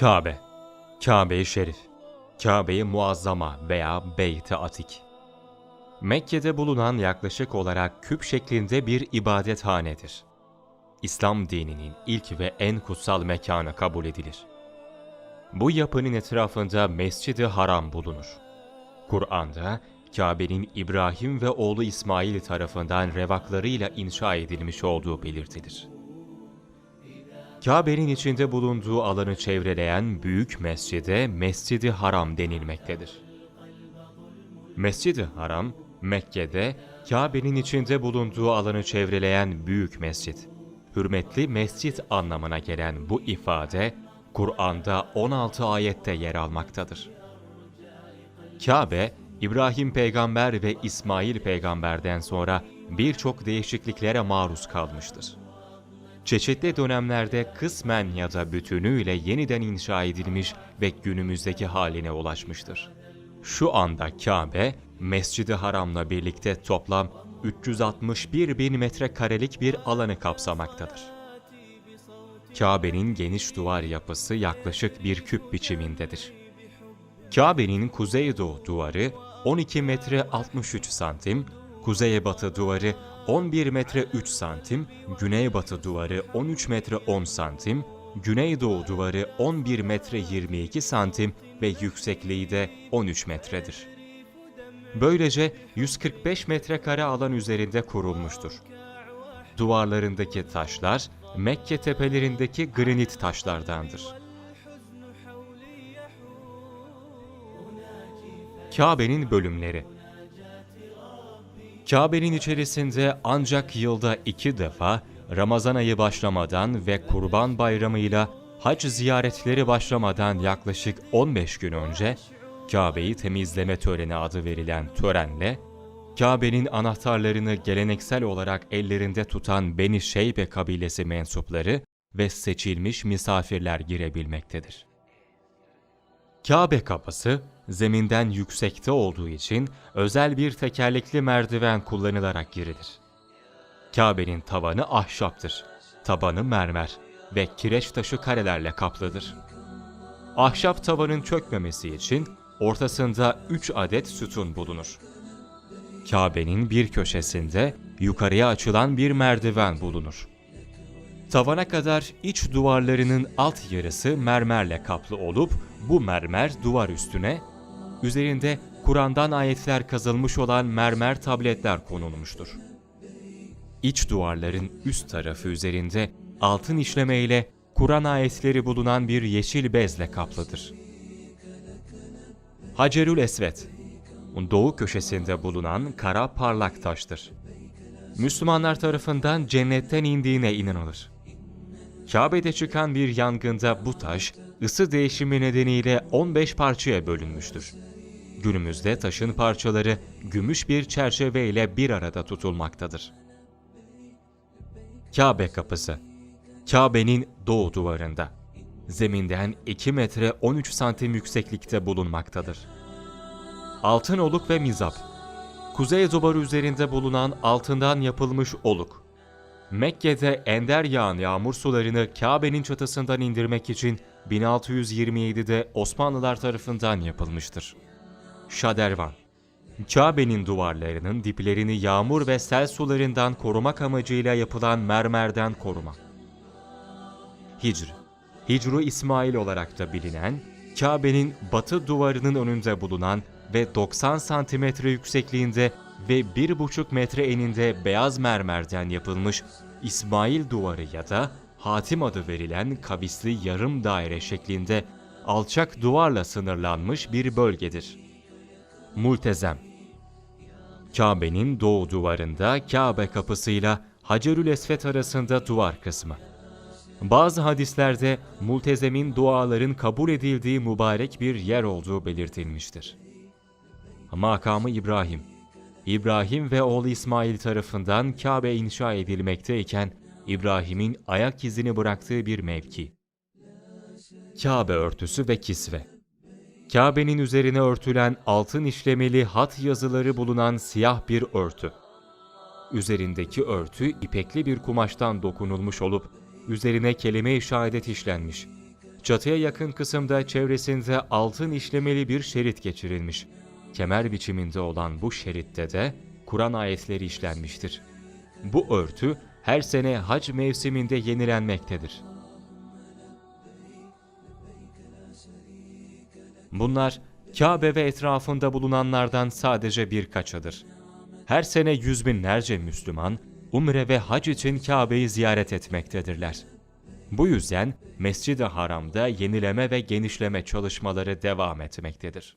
Kabe, Kabe-i Şerif, Kabe-i Muazzama veya Beyt-i Atik. Mekke'de bulunan yaklaşık olarak küp şeklinde bir ibadethanedir. İslam dininin ilk ve en kutsal mekanı kabul edilir. Bu yapının etrafında Mescid-i Haram bulunur. Kur'an'da Kabe'nin İbrahim ve oğlu İsmail tarafından revaklarıyla inşa edilmiş olduğu belirtilir. Kabe'nin içinde bulunduğu alanı çevreleyen büyük mescide Mescid-i Haram denilmektedir. Mescid-i Haram, Mekke'de Kabe'nin içinde bulunduğu alanı çevreleyen büyük mescit. Hürmetli mescit anlamına gelen bu ifade, Kur'an'da 16 ayette yer almaktadır. Kabe, İbrahim peygamber ve İsmail peygamberden sonra birçok değişikliklere maruz kalmıştır. Çeşitli dönemlerde kısmen ya da bütünüyle yeniden inşa edilmiş ve günümüzdeki haline ulaşmıştır. Şu anda Kabe, Mescid-i Haram'la birlikte toplam 361 bin metrekarelik bir alanı kapsamaktadır. Kabe'nin geniş duvar yapısı yaklaşık bir küp biçimindedir. Kabe'nin kuzeydoğu duvarı 12 metre 63 santim, kuzeybatı duvarı 11 metre 3 santim, güneybatı duvarı 13 metre 10 santim, güneydoğu duvarı 11 metre 22 santim ve yüksekliği de 13 metredir. Böylece 145 metrekare alan üzerinde kurulmuştur. Duvarlarındaki taşlar Mekke tepelerindeki granit taşlardandır. Kabe'nin bölümleri Kabe'nin içerisinde ancak yılda iki defa Ramazan ayı başlamadan ve Kurban Bayramı'yla hac ziyaretleri başlamadan yaklaşık 15 gün önce Kabe'yi temizleme töreni adı verilen törenle Kabe'nin anahtarlarını geleneksel olarak ellerinde tutan Beni Şeybe kabilesi mensupları ve seçilmiş misafirler girebilmektedir. Kabe kapısı zeminden yüksekte olduğu için özel bir tekerlekli merdiven kullanılarak girilir. Kabe'nin tavanı ahşaptır, tabanı mermer ve kireç taşı karelerle kaplıdır. Ahşap tavanın çökmemesi için ortasında 3 adet sütun bulunur. Kabe'nin bir köşesinde yukarıya açılan bir merdiven bulunur. Tavana kadar iç duvarlarının alt yarısı mermerle kaplı olup bu mermer duvar üstüne, üzerinde Kur'an'dan ayetler kazılmış olan mermer tabletler konulmuştur. İç duvarların üst tarafı üzerinde altın işlemeyle Kur'an ayetleri bulunan bir yeşil bezle kaplıdır. Hacerül Esvet, doğu köşesinde bulunan kara parlak taştır. Müslümanlar tarafından cennetten indiğine inanılır. Kabe'de çıkan bir yangında bu taş ısı değişimi nedeniyle 15 parçaya bölünmüştür. Günümüzde taşın parçaları gümüş bir çerçeve ile bir arada tutulmaktadır. Kabe kapısı Kabe'nin doğu duvarında. Zeminden 2 metre 13 santim yükseklikte bulunmaktadır. Altın oluk ve mizap Kuzey duvarı üzerinde bulunan altından yapılmış oluk. Mekke'de ender yağan yağmur sularını Kabe'nin çatısından indirmek için 1627'de Osmanlılar tarafından yapılmıştır. Şadervan Kabe'nin duvarlarının diplerini yağmur ve sel sularından korumak amacıyla yapılan mermerden koruma. Hicr Hicru İsmail olarak da bilinen, Kabe'nin batı duvarının önünde bulunan ve 90 santimetre yüksekliğinde ve 1,5 metre eninde beyaz mermerden yapılmış İsmail duvarı ya da hatim adı verilen kavisli yarım daire şeklinde alçak duvarla sınırlanmış bir bölgedir. Multezem Kabe'nin doğu duvarında Kabe kapısıyla Hacerül Esvet arasında duvar kısmı. Bazı hadislerde multezemin duaların kabul edildiği mübarek bir yer olduğu belirtilmiştir. Makamı İbrahim İbrahim ve oğlu İsmail tarafından Kabe inşa edilmekteyken İbrahim'in ayak izini bıraktığı bir mevki. Kabe örtüsü ve kisve Kabe'nin üzerine örtülen altın işlemeli hat yazıları bulunan siyah bir örtü. Üzerindeki örtü ipekli bir kumaştan dokunulmuş olup üzerine kelime-i şehadet işlenmiş. Çatıya yakın kısımda çevresinde altın işlemeli bir şerit geçirilmiş. Kemer biçiminde olan bu şeritte de Kur'an ayetleri işlenmiştir. Bu örtü her sene hac mevsiminde yenilenmektedir. Bunlar Kabe ve etrafında bulunanlardan sadece birkaçıdır. Her sene yüz binlerce Müslüman, umre ve hac için Kabe'yi ziyaret etmektedirler. Bu yüzden Mescid-i Haram'da yenileme ve genişleme çalışmaları devam etmektedir.